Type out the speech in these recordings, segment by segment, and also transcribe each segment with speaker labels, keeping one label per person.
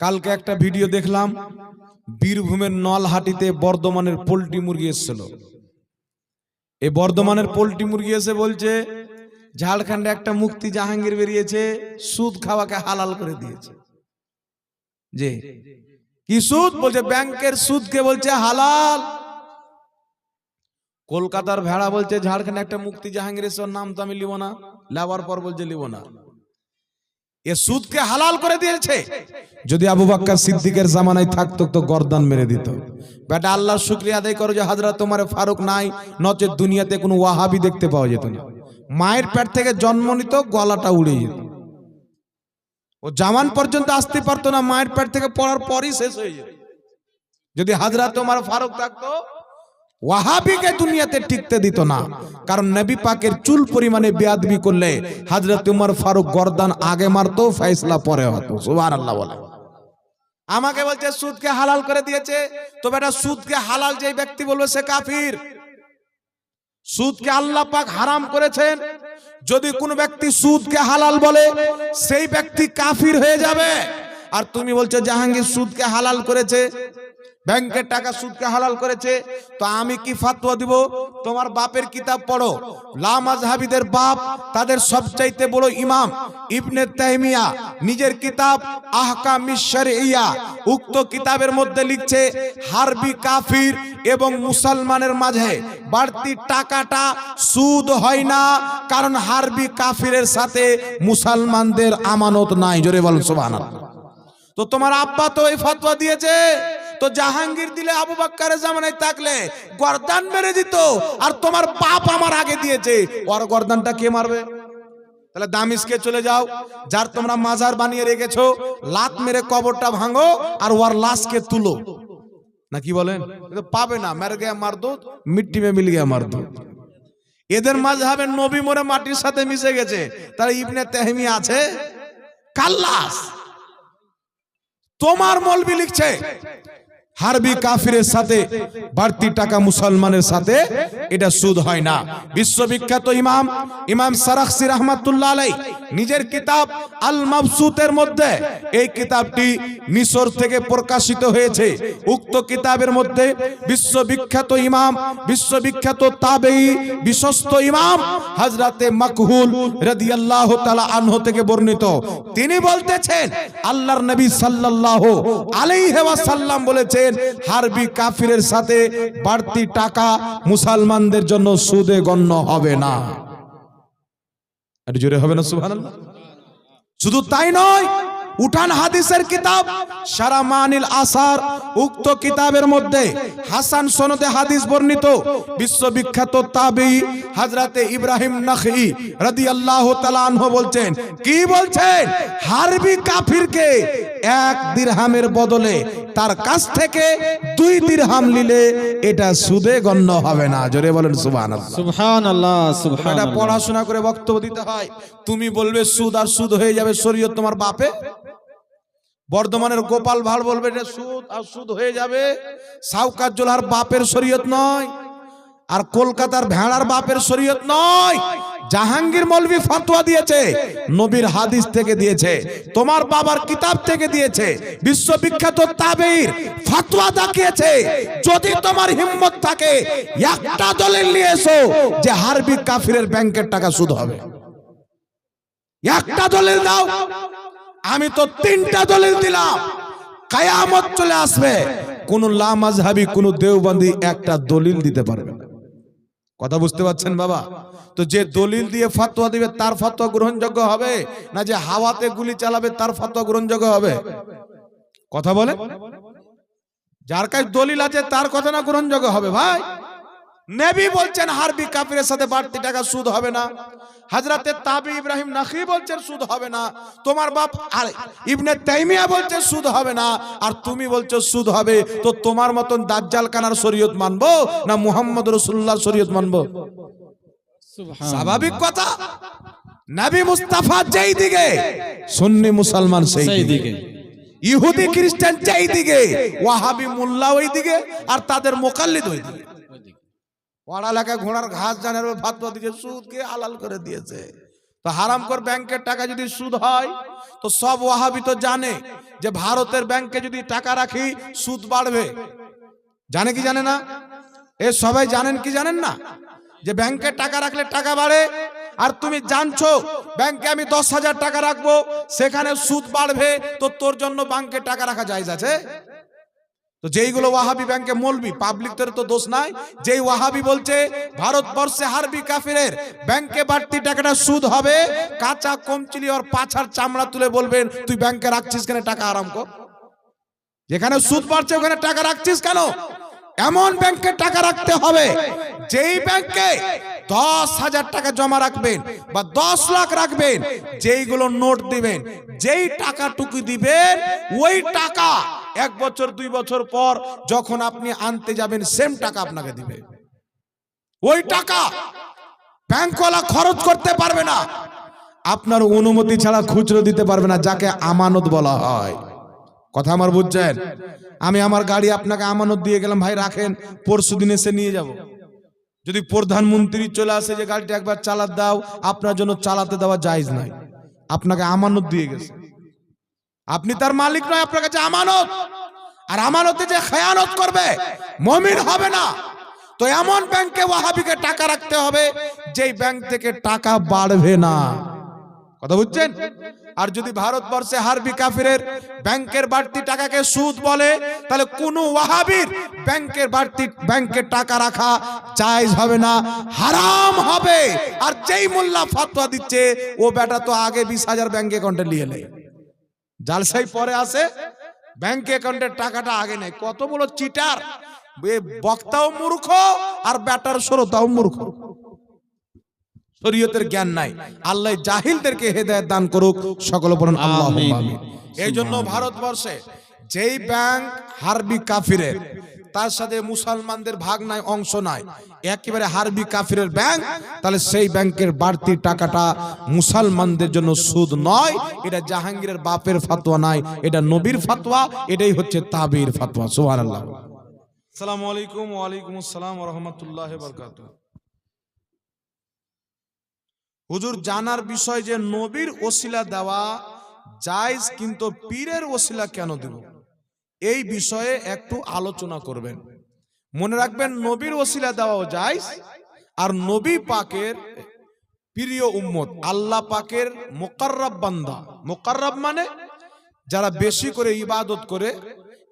Speaker 1: কালকে একটা ভিডিও দেখলাম, বীরভূমের নলহাটিতে বর্ধমানের পোলট্রি মুরগি এসেছিল। এই বর্ধমানের পোলট্রি মুরগি এসে বলছে, ঝাড়খণ্ডে একটা মুক্তি জাহাঙ্গীর বেরিয়েছে, সুদ খাওয়াকে হালাল করে দিয়েছে। যে, কি সুদ? বলছে, ব্যাংকের সুদকে বলছে হালাল। কলকাতার ভেড়া বলছে, ঝাড়খণ্ডে একটা মুক্তি জাহাঙ্গীর নাম তো আমি লিব না। লেবার পর বলছে, লিব না। এ সুদকে হালাল করে দিয়েছে। যদি আবু বাক্কার সিদ্দিকের জামানায় থাকতো, তো গর্দান মেরে দিত। বেটা আল্লাহর শুক্রিয়া আদায় করো যে হাজরা তোমার ফারুক নাই, নচে দুনিয়াতে কোনো ওয়াহাবি দেখতে পাওয়া যেত না। মায়ের পেট থেকে জন্ম নিত, গলাটা উড়ে যেত। ও জামান পর্যন্ত আসতে পারতো না, মায়ের পেট থেকে পড়ার পরই শেষ হয়ে যেত। যদি হাজরা তোমার ফারুক থাকতো ওয়াহাবিকে দুনিয়াতে টিকতে দিত না। কারণ নবী পাকের চুল পরিমাণে বেয়াদবি করলে হাজরত উমর ফারুক গর্দান আগে মারতো, ফয়সলা পরে হতো। সুবহানাল্লাহ বলে। আমাকে বলছে, সুদকে হালাল করে দিয়েছে। তো বেটা, সুদকে হালাল যে ব্যক্তি বলবে সে কাফির। সুদকে আল্লাহ পাক হারাম করেছেন। যদি কোনো ব্যক্তি সুদকে হালাল বলে, সেই ব্যক্তি কাফির হয়ে যাবে। আর তুমি বলছো, জাহাঙ্গীর সুদকে হালাল করেছে। ব্যাংকের টাকা সুদকে হালাল করেছে, তো আমি কি ফাতোয়া দিব? তোমার বাপের কিতাব পড়ো। লামাজহাবিদের বাপ তাদের সবচাইতে বড় ইমাম ইবনে তাইমিয়া। নিজের কিতাব আহকাম ইয়া উক্ত কিতাবের মধ্যে লিখছে, হারবি কাফির এবং মুসলমানের মাঝে বাড়তি টাকাটা সুদ হয় না, কারণ হারবি কাফিরের সাথে মুসলমানদের আমানত নাই। জোরে বলেন, সুবহানাল্লাহ। তো তোমার আব্বা তো এই ফতোয়া দিয়েছে। তো জাহাঙ্গীর দিলে আবু বাক্কারের জামানায় থাকলে গর্দান মেরে দিত, আর তোমার বাপ আমার আগে দিয়েছে। ওর গর্দানটা কে মারবে? তাহলে দামিসকে চলে যাও, যার তোমরা মাজার বানিয়ে রেখেছো, লাত মেরে কবরটা ভাঙো, আর ওর লাশকে তুলো। না কি বলেন? পাবে না, মেরে গিয়ে মার দো মিট্টি মে মিল গিয়ে মার দো এদের মাঝহাবে নবী মরে মাটির সাথে মিশে গেছে। তারা ইবনে তেহমি আছে? কাল্লাস। তোমার মলবি লিখছে হারবি কাফিরের সাথে, বাড়তি টাকা মুসলমানের সাথে, এটা সুদ হয় না। বিশ্ববিখ্যাত ইমাম ইমাম সারাখসি রহমাতুল্লাহ আলাই নিজের কিতাব আল মাবসুতের মধ্যে, এই কিতাবটি মিশর থেকে প্রকাশিত হয়েছে। উক্ত কিতাবের মধ্যে বিশ্ববিখ্যাত ইমাম, বিশ্ববিখ্যাত তাবেই বিশ্বস্ত ইমাম হযরতে মাকহুল রাদিয়াল্লাহু তাআলা আনহু থেকে বর্ণিত। তিনি বলতেছেন, আল্লাহর নবী সাল্লাল্লাহু আলাইহি ওয়াসাল্লাম বলেছেন হারবি কাফিরের সাথে বাড়তি টাকা মুসলমানদের জন্য সুদে গণ্য হবে না। আর জোরে হবে না, সুবহানাল্লাহ? শুধু তাই নয় উঠান হাদিসের কিতাব সারা মানিল আসার উক্ত কিতাবের মধ্যে হাসান সনদে হাদিস বর্ণিত বিশ্ববিখ্যাত তাবি হাজরাতে ইব্রাহিম নখি রাদিয়াল্লাহু আল্লাহ আনহু বলছেন কি বলছেন? হারবি কাফিরকে এক দিরহামের বদলে তার কাছ থেকে দুই দিরহাম নিলে এটা সুদে গণ্য হবে না। জোরে বলেন
Speaker 2: সুবহান আল্লাহ সুবহান
Speaker 1: এটা পড়াশোনা করে বক্তব্য দিতে হয়। তুমি বলবে সুদ আর সুদ হয়ে যাবে শরীয়ত তোমার বাপে? বর্ধমানের গোপাল ভাড় বলবে এটা সুদ আর সুদ হয়ে যাবে। সাউকার জোলার বাপের শরীয়ত নয়, আর কলকাতার ভেড়ার বাপের শরীয়ত নয়। জাহাঙ্গীর মৌলভী ফতোয়া দিয়েছে, নবীর হাদিস থেকে দিয়েছে, তোমার বাবার কিতাব থেকে দিয়েছে, বিশ্ববিখ্যাত তাবেইর ফতোয়া দেখিয়েছে। যদি তোমার হিম্মত থাকে, একটা দলিল নিয়ে এসো যে হারবি কাফিরের ব্যাংকের টাকা সুদ হবে। একটা দলিল দাও। আমি তো তিনটা দলিল দিলাম। কায়ামত চলে আসবে। কোন লামাজহাবি, কোন দেওবন্দি একটা দলিল দিতে পারবে না। কথা বুঝতে পারছেন বাবা? তো যে দলিল দিয়ে ফাতোয়া দিবে, তার ফাতোয়া গ্রহণযোগ্য হবে? না যে হাওয়াতে গুলি চালাবে, তার ফাতোয়া গ্রহণযোগ্য হবে? কথা বলে যার কাছে দলিল আছে, তার কথা না গ্রহণযোগ্য হবে ভাই? নেবি বলছেন হারবি কাফিরের সাথে বাড়তি টাকা সুদ হবে না। হাজরাতে তাবি ইব্রাহিম নাখি বলছেন সুদ হবে না। তোমার বাপ আর ইবনে তাইমিয়া বলছে সুদ হবে না। আর তুমি বলছো সুদ হবে। তো তোমার মতন দাজ্জাল কানার শরীয়ত মানবো না মুহাম্মদ রাসূলুল্লাহ শরীয়ত মানবো? স্বাভাবিক কথা। নবী মুস্তাফা যেই দিকে সুন্নি মুসলমান সেই দিকে। ইহুদি খ্রিস্টান যেই দিকে ওয়াহাবি মোল্লা ওই দিকে আর তাদের মোকাল্লিদ ওই দিকে। পড়ালেখা ঘোড়ার ঘাস জানার ভাত দিয়েছে সুদকে আলাল করে দিয়েছে। তো হারামকর ব্যাংকের টাকা যদি সুদ হয়, তো সব ওয়াহাবি তো জানে যে ভারতের ব্যাংকে যদি টাকা রাখি, সুদ বাড়বে। জানে কি জানে না? এ সবাই জানেন কি জানেন না? যে ব্যাংকে টাকা রাখলে টাকা বাড়ে, আর তুমি জানছো, ব্যাংকে আমি দশ হাজার টাকা রাখব, সেখানে সুদ বাড়বে, তো তোর জন্য ব্যাংকে টাকা রাখা জায়জ আছে? তো যেইগুলো ওয়াহাবি ব্যাংকে মলবি পাবলিকদের তো দোষ নাই। যেই ওয়াহাবি বলছে, ভারতবর্ষে হারবি কাফিরের, ব্যাংকে বাড়তি টাকাটা সুদ হবে, কাঁচা কমচিলি ওর পাছার চামড়া তুলে বলবেন, তুই ব্যাংকে রাখছিস কেন? টাকা আরাম কর। যেখানে সুদ বাড়ছে, ওখানে টাকা রাখছিস কেন? এমন ব্যাংকে টাকা রাখতে হবে, যেই ব্যাংকে দশ হাজার টাকা জমা রাখবেন বা দশ লাখ রাখবেন, যেইগুলো নোট দিবেন, যেই টাকাটুকু দিবেন, ওই টাকা এক বছর, দুই বছর পর যখন আপনি আনতে যাবেন সেম টাকা আপনাকে দিবে। ওই টাকা ব্যাংকওয়ালা খরচ করতে পারবে না। আপনার অনুমতি ছাড়া খুচরো দিতে পারবে না, যাকে আমানত বলা হয়। কথা আমার বুঝছেন? আমি আমার গাড়ি আপনাকে আমানত দিয়ে গেলাম, ভাই রাখেন, পরশু দিন এসে নিয়ে যাব। যদি প্রধানমন্ত্রী চলে আসে যে, গাড়িটা একবার চালাতে দাও, আপনার জন্য চালাতে দেওয়া জায়েজ নাই। আপনাকে আমানত দিয়ে গেছে। আপনি তার মালিক নয়, আপনার কাছে আমানত। আর আমানতে যে খেয়ানত করবে, মমিন হবে না। তো এমন ব্যাংকে ওয়াহাবিকে টাকা রাখতে হবে, যেই ব্যাংক থেকে টাকা বাড়বে না। কথা বুঝছেন? আর যদি ভারতবর্ষে হারবি কাফিরের ব্যাংকের বাড়তি টাকাকে সুদ বলে, তাহলে কোন ওয়াহাবির ব্যাংকের বাড়তি, ব্যাংকে টাকা রাখা জায়েজ হবে না, হারাম হবে। আর যেই মোল্লা ফতোয়া দিচ্ছে, ও বেটা তো আগে বিশ হাজার ব্যাংক অ্যাকাউন্টে নিয়ে নেয়। জালসাই পরে আসে ব্যাংক অ্যাকাউন্টের টাকাটা আগে নেই। কত বড় চিটার বক্তাও মূর্খ আর ব্যাটার শ্রোতাও মূর্খ। শরীয়তের জ্ঞান নাই। আল্লাহ জাহিলদেরকে হেদায়েত দান করুক সকল বরণ আল্লাহ। এই জন্য ভারতবর্ষে যেই ব্যাংক হারবি কাফিরের তার সাথে মুসলমানদের ভাগ নাই অংশ নাই। একেবারে হারবি কাফিরের ব্যাংক তাহলে সেই ব্যাংকের বাড়তি টাকাটা মুসলমানদের জন্য সুদ নয় এটা জাহাঙ্গীরের বাপের ফাতোয়া নাই এটা নবীর ফাতোয়া এটাই হচ্ছে তাবির ফাতোয়া সুবহানাল্লাহ। আসসালামু আলাইকুম ওয়া আলাইকুম আসসালাম ওয়া রাহমাতুল্লাহি ওয়া বারাকাতুহু। হুজুর জানার বিষয় যে নবীর ওসিলা দেওয়া জায়েজ কিন্তু পীরের ওসিলা কেন দেব? এই বিষয়ে একটু আলোচনা করবেন। মনে রাখবেন, নবীর ওসিলা দেওয়াও যায় আর নবী পাকের প্রিয় উম্মত, আল্লাহ পাকের মোকাররব বান্দা। মোকাররব মানে যারা বেশি করে ইবাদত করে,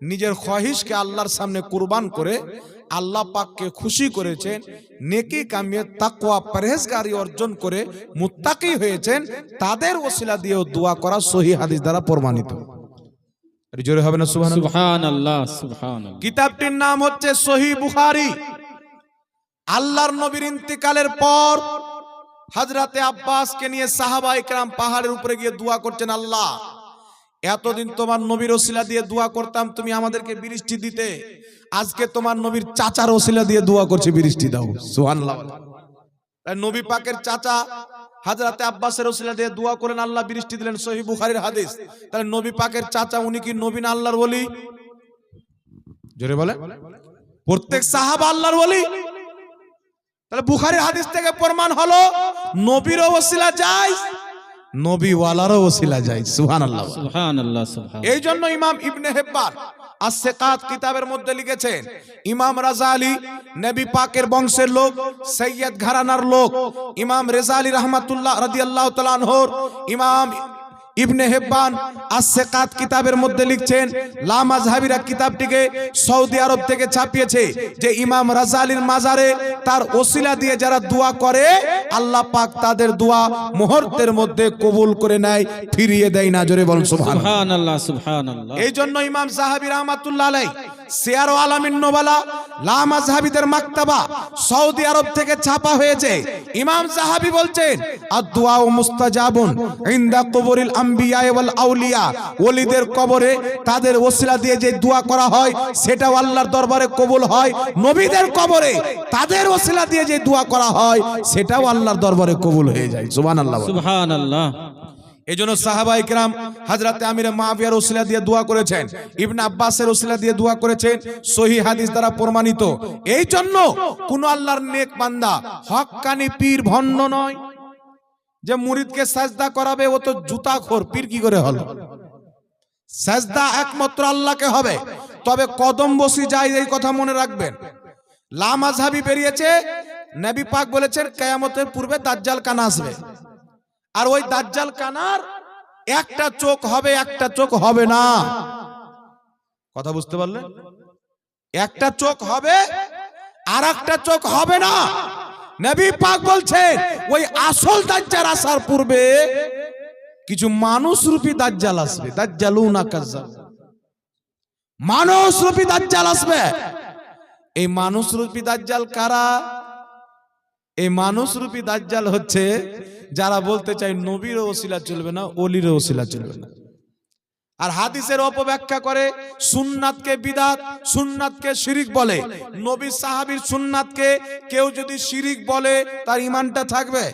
Speaker 1: নিজের খহিসকে আল্লাহর সামনে কুরবান করে, আল্লাহ পাককে খুশি করেছেন, নেকি কামিয়ে তাকওয়া, পরহেজগারি অর্জন করে মুত্তাকি হয়েছেন, তাদের ওসিলা দিয়েও দোয়া করা সহি হাদিস দ্বারা প্রমাণিত। জোরে হবে না সুবহানাল্লাহ?
Speaker 2: সুবহান আল্লাহ সুবহান
Speaker 1: কিতাবটির নাম হচ্ছে সহি বুখারি। আল্লাহর নবীর ইন্তিকালের পর হজরতে আব্বাসকে নিয়ে সাহাবা ইকরাম পাহাড়ের উপরে গিয়ে দোয়া করছেন আল্লাহ এতদিন তোমার নবীর ওসিলা দিয়ে দোয়া করতাম তুমি আমাদেরকে বৃষ্টি দিতে। আজকে তোমার নবীর চাচার ওসিলা দিয়ে দোয়া করছে বৃষ্টি দাও। সুবহানাল্লাহ। তাই নবী পাকের চাচা হাজরাতে আব্বাসের ওসিলা দিয়ে দোয়া করেন আল্লাহ বৃষ্টি দিলেন সহি বুখারীর হাদিস। তাহলে নবী পাকের চাচা উনি কি নবীন আল্লাহর বলি জোরে বলে। প্রত্যেক সাহাবা আল্লাহর বলি তাহলে বুখারীর হাদিস থেকে প্রমাণ হলো নবীর ওসিলা যায় নবী ওয়ালারও ওসিলা যায়। সুবহানাল্লাহ।
Speaker 2: সুবহান আল্লাহ সুবহান
Speaker 1: এই জন্য ইমাম ইবনে হেব্বান আসেকাত কিতাবের মধ্যে লিখেছেন, ইমাম রাজা আলী, নবী পাকের বংশের লোক, সৈয়দ ঘরানার লোক, ইমাম রেজা আলী রহমাতুল্লাহ রাদিয়াল্লাহু তাআলা আনহুর, ইমাম ইবনে হেব্বান আসেকাত কিতাবের মধ্যে লিখছেন লা মাজহাবিরা কিতাবটিকে সৌদি আরব থেকে ছাপিয়েছে যে ইমাম রাজা আলীর মাজারে তার ওসিলা দিয়ে যারা দোয়া করে আল্লাহ পাক তাদের দোয়া মুহূর্তের মধ্যে কবুল করে নেয় ফিরিয়ে দেয় না। জোরে বলুন সুবহানাল্লাহ।
Speaker 2: সুবহান আল্লাহ সুবহান আল্লাহ
Speaker 1: এই জন্য ইমাম সাহাবি রহমাতুল্লাহ আলাই সিয়ার আলামিন নোবালা লামা সাহাবিদের মাকতাবা সৌদি আরব থেকে ছাপা হয়েছে। ইমাম সাহাবি বলছেন আদুয়া ও মুস্তাজাবুন ইনদা কবরিল আম্বিয়া ওয়াল আউলিয়া ওলিদের কবরে তাদের ওসিলা দিয়ে যে দোয়া করা হয় সেটাও আল্লাহর দরবারে কবুল হয়। নবীদের কবরে তাদের ওসিলা দিয়ে যে দোয়া করা হয় সেটাও আল্লাহর দরবারে কবুল হয়ে যায়। সুবহানাল্লাহ
Speaker 2: সুবহান আল্লাহ
Speaker 1: এই জন্য সাহাবা ইকরাম হাজরাতে আমিরে মাহবিয়ার ওসিলা দিয়ে দোয়া করেছেন ইবনে আব্বাসের ওসিলা দিয়ে দোয়া করেছেন সহি হাদিস দ্বারা প্রমাণিত। এই জন্য কোন আল্লাহর নেক বান্দা হক্কানি পীর ভণ্ড নয়। যে মুরিদকে সাজদা করাবে, ও তো জুতা খোর পীর কি করে হলো? সাজদা একমাত্র আল্লাহকে হবে। তবে কদম বসি যায়, এই কথা মনে রাখবেন। লামাজহাবি বেরিয়েছে, নবী পাক বলেছেন, কেয়ামতের পূর্বে দাজ্জাল কানা আসবে। আর ওই দাজ্জাল কানার একটা চোখ হবে, একটা চোখ হবে না। কথা বুঝতে পারলেন? একটা চোখ হবে আর একটা চোখ হবে না। নবী পাক বলছেন, ওই আসল দাজ্জাল আসার পূর্বে কিছু মানুষ রূপী দাজ্জাল আসবে। দাজ্জালুনা কাজ্জাব মানুষ রূপী দাজ্জাল আসবে। এই মানুষ রূপী দাজ্জাল কারা? এই মানুষ রূপী দাজ্জাল হচ্ছে যারা বলতে চায় নবীর ওসিলা চলবে না অলির ওসিলা চলবে না। আর হাদিসের অপব্যাখ্যা করে সুন্নাতকে বিদাত, সুন্নাতকে শিরিক বলে। নবী সাহাবীর সুন্নাতকে কেউ যদি শিরিক বলে, তার ইমানটা থাকবে।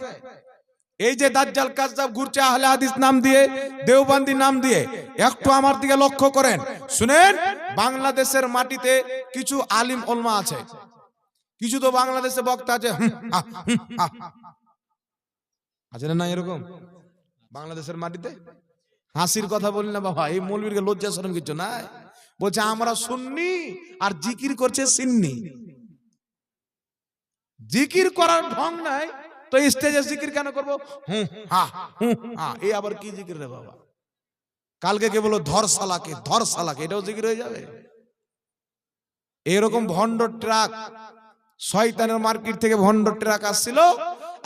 Speaker 1: এই যে দাজ্জাল, কাজ্জাব ঘুরছে আহলে হাদিস নাম দিয়ে, দেওবান্দি নাম দিয়ে, একটু আমার দিকে লক্ষ্য করেন। শুনেন, বাংলাদেশের মাটিতে কিছু আলিম ওলমা আছে। কিছু তো বাংলাদেশে বক্তা আছে। আছে না এরকম? বাংলাদেশের মাটিতে? হাসির কথা বলি না বাবা, এই মৌলবীরকে লজ্জা শরম কিছু নাই। বলছে, আমরা শুননি আর জিকির করছে সিন্নি। জিকির করার ঢং নাই, তো স্টেজে জিকির কেন করব? হুম হা হুম হা এই আবার কি জিকির রে বাবা? কালকে কে বলো ধর সালাকে ধর সালাকে এটাও জিকির হয়ে যাবে? এরকম ভন্ড ট্রাক, শয়তানের মার্কেট থেকে ভন্ড ট্রাক আসছিল,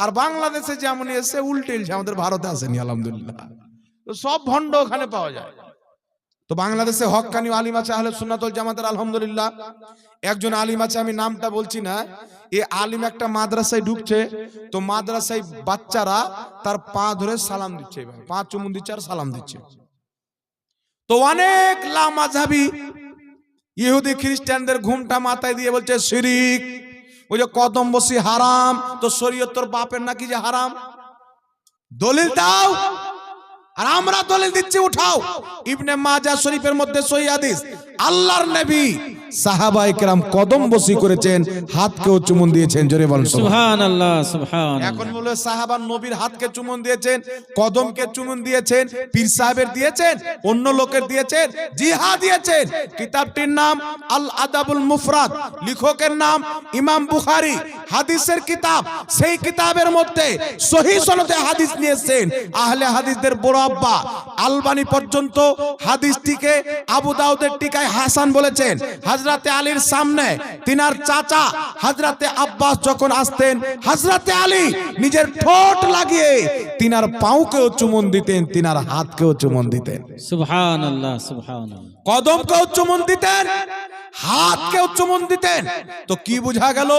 Speaker 1: আর বাংলাদেশে যেমন এসে উল্টে আমাদের ভারতে আসেনি, আলহামদুলিল্লাহ। সব ভন্ড ওখানে পাওয়া যায়। তো বাংলাদেশে হক্কানি আলিম আছে, আহলে সুন্নাতুল জামাতের, আলহামদুলিল্লাহ। একজন আলিম আছে, আমি নামটা বলছি না। এ আলিম একটা মাদ্রাসায় ঢুকছে, তো মাদ্রাসায় বাচ্চারা তার পা ধরে সালাম দিচ্ছে। পা চুমুন দিচ্ছে আর সালাম দিচ্ছে। তো অনেক লামাঝাবি ইহুদি খ্রিস্টানদের ঘুমটা মাথায় দিয়ে বলছে, শিরিক, ওই যে কদম বসি হারাম, তো শরীয়ত তোর বাপের নাকি যে হারাম? দলিল দাও। আর আমরা দলিল দিচ্ছি উঠাও। ইবনে মাজা শরীফের মধ্যে সহি হাদিস। আল্লাহর নবী সাহাবায়ে কেরাম কদম বসি করেছেন হাতকেও চুমুন দিয়েছেন জোরে বলেন সুবহান
Speaker 2: সুবহান
Speaker 1: এখন বলে সাহাবার নবীর হাতকে চুমুন দিয়েছেন কদমকে চুমুন দিয়েছেন পীর সাহেবের দিয়েছেন অন্য লোকের দিয়েছেন জিহা দিয়েছেন। কিতাবটির নাম আল আদাবুল মুফরাদ লেখকের নাম ইমাম বুখারী। হাদিসের কিতাব সেই কিতাবের মধ্যে সহি সনদে হাদিস নিয়েছেন। আহলে হাদিসদের বড় আব্বা আলবানি পর্যন্ত হাদিসটিকে আবু দাউদের টিকায় হাসান বলেছেন। হাজরাতে আলীর সামনে তিনার চাচা হাজরাতে আব্বাস যখন আসতেন হাজরাতে আলী নিজের ঠোঁট লাগিয়ে তিনার পাউকেও চুমন দিতেন তিনার হাতকেও চুমন দিতেন।
Speaker 2: সুবহান আল্লাহ সুবহান আল্লাহ
Speaker 1: কদমকেও চুমন দিতেন হাতকেও চুমন দিতেন। তো কি বোঝা গেল?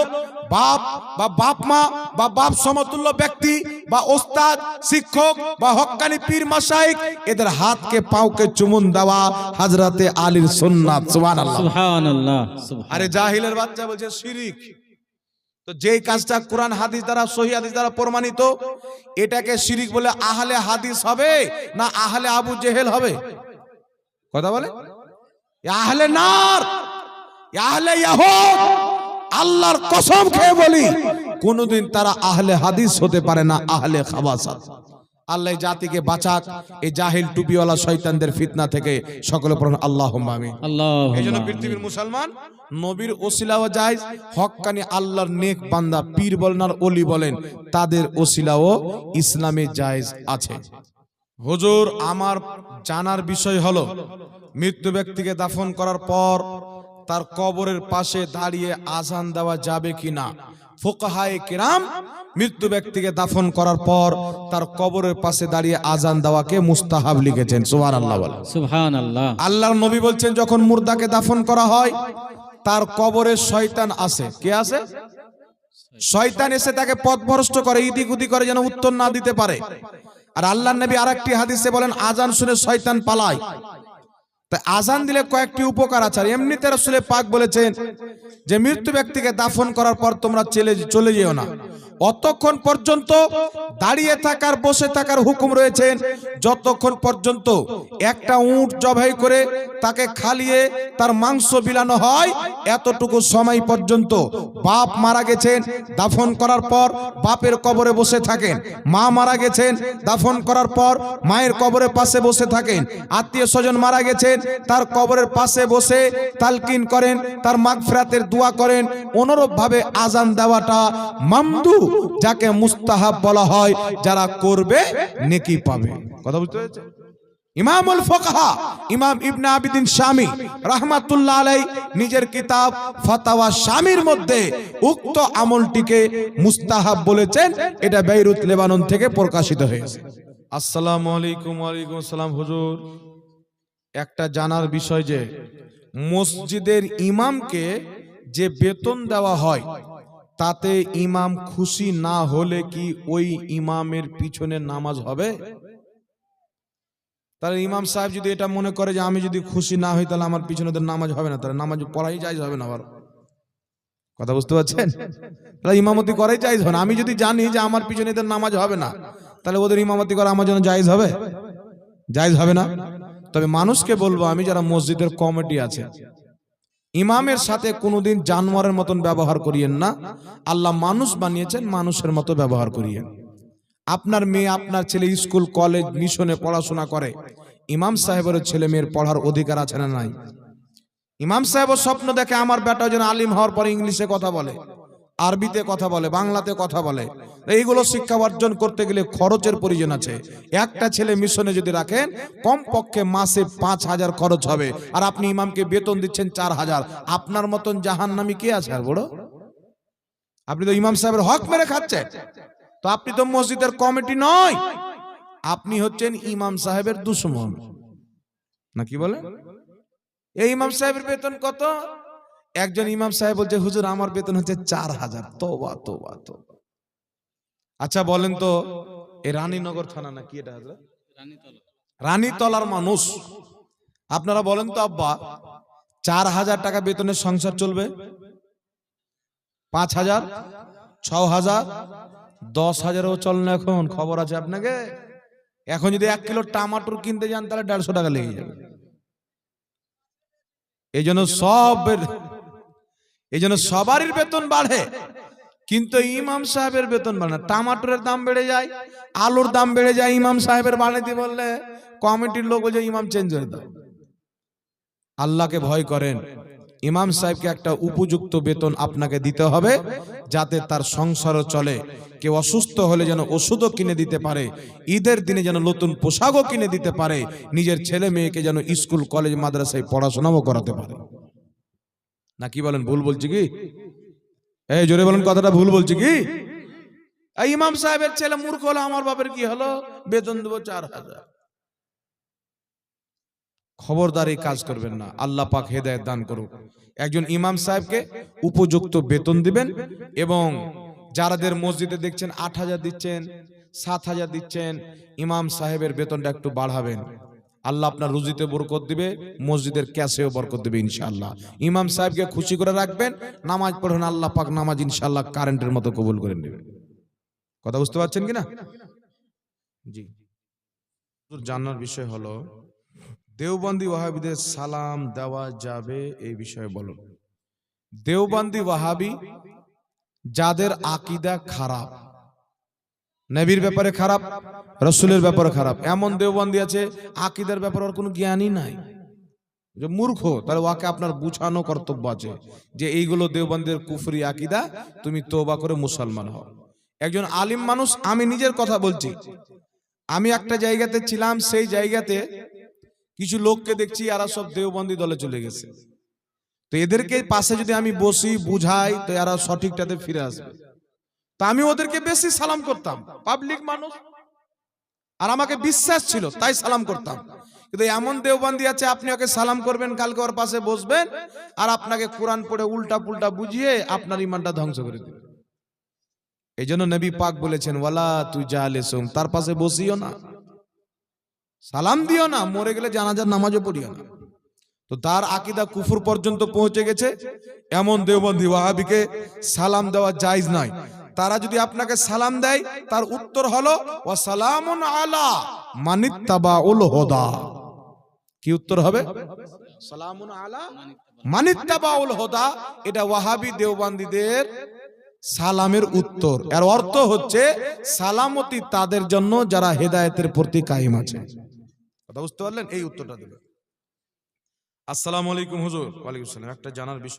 Speaker 1: বাপ বা বাপ মা বা বাপ সমতুল্য ব্যক্তি বা ওস্তাদ শিক্ষক বা হক্কানি পীর মাসাইক এদের হাতকে পাউকে চুমন দেওয়া হাজরাতে আলীর সুন্নাত সুবহানাল্লাহ।
Speaker 2: সুবহান
Speaker 1: আরে জাহিলের বাচ্চা বলছে, শিরিক। যেই কাজটা কোরআন হাদিস দ্বারা, সহি হাদিস দ্বারা প্রমাণিত, এটাকে শিরিক বলে আহলে হাদিস হবে না আহলে আবু জেহেল হবে? কথা বলে? আহলে নার আহলে আল্লাহর কসম খেয়ে বলি, কোনোদিন তারা আহলে হাদিস হতে পারে না আহলে খাবাসাত। আল্লাহ জাতিকে বাঁচাক। এই জাহিল টুপিওয়ালা শয়তানদের ফিতনা থেকে সকলে পড়ুন। আল্লাহ আমিন।
Speaker 2: আল্লাহ
Speaker 1: এই জন্য পৃথিবীর মুসলমান নবীর ওসিলাও যায় হক্কানি আল্লাহর নেক বান্দা পীর বলেন আর অলি বলেন তাদের ওসিলাও ইসলামে জায়েজ আছে। হুজুর আমার জানার বিষয় হলো মৃত্যু ব্যক্তিকে দাফন করার পর তার কবরের পাশে দাঁড়িয়ে আজান দেওয়া যাবে কিনা? ফোকাহায়ে কিরাম মৃত্যু ব্যক্তিকে দাফন করার পর তার কবরের পাশে দাঁড়িয়ে আজান দেওয়াকে মুস্তাহাব লিখেছেন। সুবহানাল্লাহ বলে
Speaker 2: সুবহান আল্লাহ
Speaker 1: আল্লাহর নবী বলছেন যখন মুর্দাকে দাফন করা হয় তার কবরে শয়তান আসে। কে আসে? শয়তান এসে তাকে পথভ্রষ্ট করে ইদিক উদি করে যেন উত্তর না দিতে পারে। আর আল্লাহর নবী আরেকটি হাদিসে বলেন আজান শুনে শয়তান পালায়। তাই আজান দিলে কয়েকটি উপকার আছে। আর এমনিতে রসুলের পাক বলেছেন যে, মৃত্যু ব্যক্তিকে দাফন করার পর তোমরা চলে চলে যেও না। অতক্ষণ পর্যন্ত দাঁড়িয়ে থাকার, বসে থাকার হুকুম রয়েছেন। যতক্ষণ পর্যন্ত একটা উট জবাই করে তাকে খালিয়ে তার মাংস বিলানো হয়, এতটুকু সময় পর্যন্ত বাপ মারা গেছেন, দাফন করার পর বাপের কবরে বসে থাকেন। মা মারা গেছেন, দাফন করার পর মায়ের কবরের পাশে বসে থাকেন। আত্মীয় স্বজন মারা গেছেন, তার কবরের পাশে বসে তালকিন করেন, তার মাগফিরাতের দোয়া করেন। অনুরূপ ভাবে আজান দেওয়াটা মামদু যাকে মুস্তাহাব বলা হয়, যারা করবে, নেকি পাবে। কথা বুঝতে পেরেছে ইমামুল ফকহা, ইমাম ইবনে আবিদিন শামী, রাহমাতুল্লাহ আলাই নিজের কিতাব ফাতাওয়া শামীর মধ্যে উক্ত আমলটিকে মুস্তাহাব বলেছেন। এটা বেইরুত লেবানন থেকে প্রকাশিত হয়েছে। আসসালামু আলাইকুম, ওয়ালাইকুম আসসালাম, হুজুর। একটা জানার বিষয় যে, মসজিদের ইমামকে যে বেতন দেওয়া হয় তাতে ইমাম খুশি না হলে কি ওই ইমামের পিছনে নামাজ হবে? তাহলে ইমাম সাহেব যদি এটা মনে করে যে আমি যদি খুশি না হই, তাহলে আমার পিছনে তো নামাজ হবে না। তাহলে নামাজ পড়াই যাই হবে না আবার। কথা বুঝতে পারছেন? তাহলে ইমামতি করাই যাইজ হবে না। আমি যদি জানি যে আমার পিছনে এদের নামাজ হবে না, তাহলে ওদের ইমামতি করা আমার জন্য জায়েজ হবে? জায়েজ হবে না? তবে মানুষকে বলব আমি যারা মসজিদের কমিটি আছে ইমামের সাথে কোনোদিন জানোয়ারের মতন ব্যবহার করিয়েন না। আল্লাহ মানুষ বানিয়েছেন, মানুষের মতো ব্যবহার করিয়েন। আপনার মেয়ে, আপনার ছেলে স্কুল, কলেজ, মিশনে পড়াশোনা করে। ইমাম সাহেবের ছেলে মেয়ের পড়ার অধিকার আছে না নাই? ইমাম সাহেব স্বপ্ন দেখে আমার বেটা যেন আলিম হওয়ার পরে ইংলিশে কথা বলে। আরবিতে কথা বলে, বাংলাতে কথা বলে। এইগুলো শিক্ষা অর্জন করতে গেলে খরচের প্রয়োজন আছে। একটা ছেলে মিশনে যদি রাখেন কম পক্ষে মাসে পাঁচ হাজার খরচ হবে। আর আপনি ইমামকে বেতন দিচ্ছেন চার হাজার। আপনার মতন জাহান নামি কে আছে আর বড়? আপনি তো ইমাম সাহেবের হক মেরে খাচ্ছেন। তো আপনি তো মসজিদের কমিটি নয়। আপনি হচ্ছেন ইমাম সাহেবের দুশ্মন। না কি বলে? এই ইমাম সাহেবের বেতন কত? একজন ইমাম সাহেব বলছে, হুজুর, আমার বেতন হচ্ছে চার হাজার। তোবা তোবা তোবা আচ্ছা বলেন তো এই রানীনগর থানা না কি এটা রানীতলার মানুষ। আপনারা বলেন তো, আব্বা, চার হাজার টাকা বেতনের সংসার চলবে? পাঁচ হাজার? ছ হাজার? দশ হাজারও চল না এখন, খবর আছে আপনাকে? এখন যদি এক কিলো টমাটোর কিনতে যান, তাহলে দেড়শো টাকা লেগে যাবে। এই জন্য সব এই জন্য সবারই বেতন বাড়ে। কিন্তু ইমাম সাহেবের বেতন বাড়ে না। টমাটোরের দাম বেড়ে যায়, আলুর দাম বেড়ে যায়, ইমাম সাহেবের বাড়াইতে বললে কমিটির লোক বলছে, ইমাম চেঞ্জ হয়ে দাও। আল্লাহকে ভয় করেন। ইমাম সাহেবকে একটা উপযুক্ত বেতন আপনাকে দিতে হবে, যাতে তার সংসারও চলে। কেউ অসুস্থ হলে যেন ওষুধও কিনে দিতে পারে, ঈদের দিনে যেন নতুন পোশাকও কিনে দিতে পারে, নিজের ছেলে মেয়েকে যেন স্কুল, কলেজ, মাদ্রাসায় পড়াশোনাও করাতে পারে। না কি বলেন, ভুল বলছি কি? এই জোরে বলেন কথাটা, ভুল বলছি কি? ইমাম সাহেবের ছেলে মূর্খ হলো, আমার বাপের কি হলো? বেতন দেবো চার হাজার। খবরদার এই কাজ করবেন না, আল্লাহ পাক হেদায়ত দান করুক। একজন ইমাম সাহেবকে উপযুক্ত বেতন দিবেন এবং যারাদের মসজিদে দেখছেন আট হাজার দিচ্ছেন, সাত হাজার দিচ্ছেন, ইমাম সাহেবের বেতনটা একটু বাড়াবেন। আল্লাহ আপনার রুজিতে বরকত দিবে মসজিদের ক্যাশেও বরকত দিবে ইনশাআল্লাহ। ইমাম সাহেবকে খুশি করে রাখবেন নামাজ পড়েন আল্লাহ পাক নামাজ ইনশাআল্লাহ কারেন্টের মতো কবুল করে নেবেন কথা বুঝতে পারছেন কিনা? জি। জানার বিষয় হলো দেওবন্দি ওয়াহাবিদের সালাম দেওয়া যাবে এই বিষয়ে বলুন। দেওবন্দি ওয়াহাবি যাদের আকিদা খারাপ নবীর ব্যাপারে খারাপ, রসুলের ব্যাপারে খারাপ। এমন দেওবন্দি আছে, আকিদার ব্যাপারে ওর কোনো জ্ঞানই নাই। যে মূর্খ, তাহলে ওকে আপনার বুঝানো কর্তব্য আছে যে এইগুলো দেওবন্দের কুফরি আকিদা, তুমি তোবা করে মুসলমান হও। একজন আলিম মানুষ, আমি নিজের কথা বলছি। আমি একটা জায়গাতে ছিলাম, সেই জায়গাতে কিছু লোককে দেখছি, এরা সব দেওবন্দি দলে চলে গেছে। তো এদেরকে পাশে যদি আমি বসি, বুঝাই, তো এরা সঠিকটাতে ফিরে আসবে। তা আমি ওদেরকে বেশি সালাম করতাম। পাবলিক মানুষ। আর আমাকে বিশ্বাস ছিল, তাই সালাম করতাম। কিন্তু এমন দেওবান্দি আছে, আপনি ওকে সালাম করবেন, কালকে ওর পাশে বসবেন, আর আপনাকে কোরআন পড়ে উল্টা পুল্টা বুঝিয়ে আপনার ইমানটা ধ্বংস করে দেবে। এই জন্য নবী পাক বলেছেন, ওয়ালা তুই যা সোম তার পাশে বসিও না। সালাম দিও না, মরে গেলে জানাজার নামাজও পড়িও না। তো তার আকিদা কুফুর পর্যন্ত পৌঁছে গেছে। এমন দেওবন্দি ওয়াহাবিকে সালাম দেওয়া জায়জ নয়। তারা যদি আপনাকে সালাম দেয় তার উত্তর হলো আলা মানিত্তাবাউল হোদা। কি উত্তর হবে? সালামুন আলা মানিত্তাবাউল হোদা এটা ওয়াহাবি দেওবান্দিদের সালামের উত্তর। এর অর্থ হচ্ছে সালামতি তাদের জন্য যারা হেদায়েতের প্রতি কায়েম আছে। কথা বুঝতে পারলেন? এই উত্তরটা দেবে। আসসালামু আলাইকুম হুজুর। ওয়ালাইকুম আসসালাম একটা জানার বিষয়